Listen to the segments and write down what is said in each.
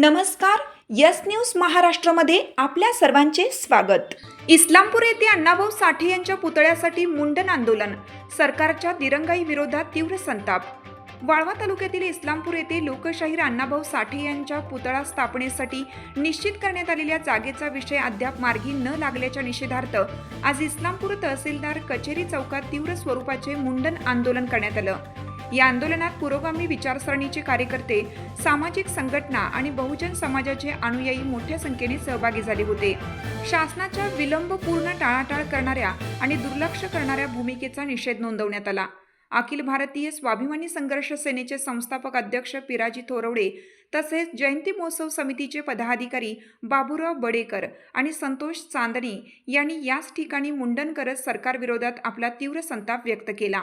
नमस्कार yes news महाराष्ट्रामध्ये आपल्या सर्वांचे स्वागत. इस्लामपूर येथे अण्णाभाऊ साठे यांच्या पुतळ्यासाठी मुंडन आंदोलन सरकारच्या दिरंगाई विरोधात तीव्र संताप. वाळवा तालुक्यातील इस्लामपूर येथे लोकशाहीर अण्णाभाऊ साठे यांच्या पुतळा स्थापनेसाठी निश्चित करण्यात आलेल्या जागेचा विषय अद्याप मार्गी न लागल्याच्या निषेधार्थ आज इस्लामपूर तहसीलदार कचेरी चौकात तीव्र स्वरूपाचे मुंडन आंदोलन करण्यात आलं. या आंदोलनात पुरोगामी विचारसरणीचे कार्यकर्ते सामाजिक संघटना आणि बहुजन समाजाचे अनुयायी मोठ्या संख्येने सहभागी झाले होते. शासनाच्या विलंबपूर्ण टाळाटाळ करणाऱ्या आणि दुर्लक्ष करणाऱ्या भूमिकेचा निषेध नोंदवण्यात आला. अखिल भारतीय स्वाभिमानी संघर्ष सेनेचे संस्थापक अध्यक्ष पिराजी थोरवडे तसेच जयंती महोत्सव समितीचे पदाधिकारी बाबूराव बडेकर आणि संतोष चांदणी यांनी याच ठिकाणी मुंडन करत सरकारविरोधात आपला तीव्र संताप व्यक्त केला.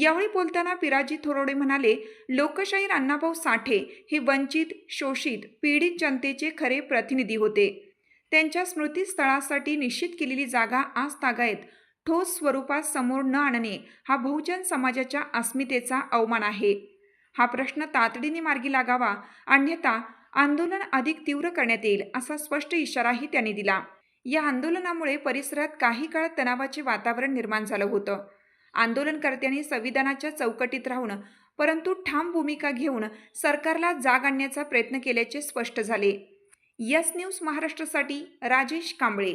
यावेळी बोलताना पिराजी थोरोडे म्हणाले लोकशाहीर अण्णाभाऊ साठे हे वंचित शोषित पीडित जनतेचे खरे प्रतिनिधी होते. त्यांच्या स्मृतीस्थळासाठी निश्चित केलेली जागा आज तागायत. ठोस स्वरूपात समोर न आणणे हा बहुजन समाजाच्या अस्मितेचा अवमान आहे. हा प्रश्न तातडीने मार्गी लागावा. अन्यथा आंदोलन अधिक तीव्र करण्यात येईल असा स्पष्ट इशाराही त्यांनी दिला. या आंदोलनामुळे परिसरात काही काळ तणावाचे वातावरण निर्माण झालं होतं. आंदोलनकर्त्यांनी संविधानाच्या चौकटीत राहून परंतु ठाम भूमिका घेऊन सरकारला जाग आणण्याचा प्रयत्न केल्याचे स्पष्ट झाले यस न्यूज महाराष्ट्रासाठी राजेश कांबळे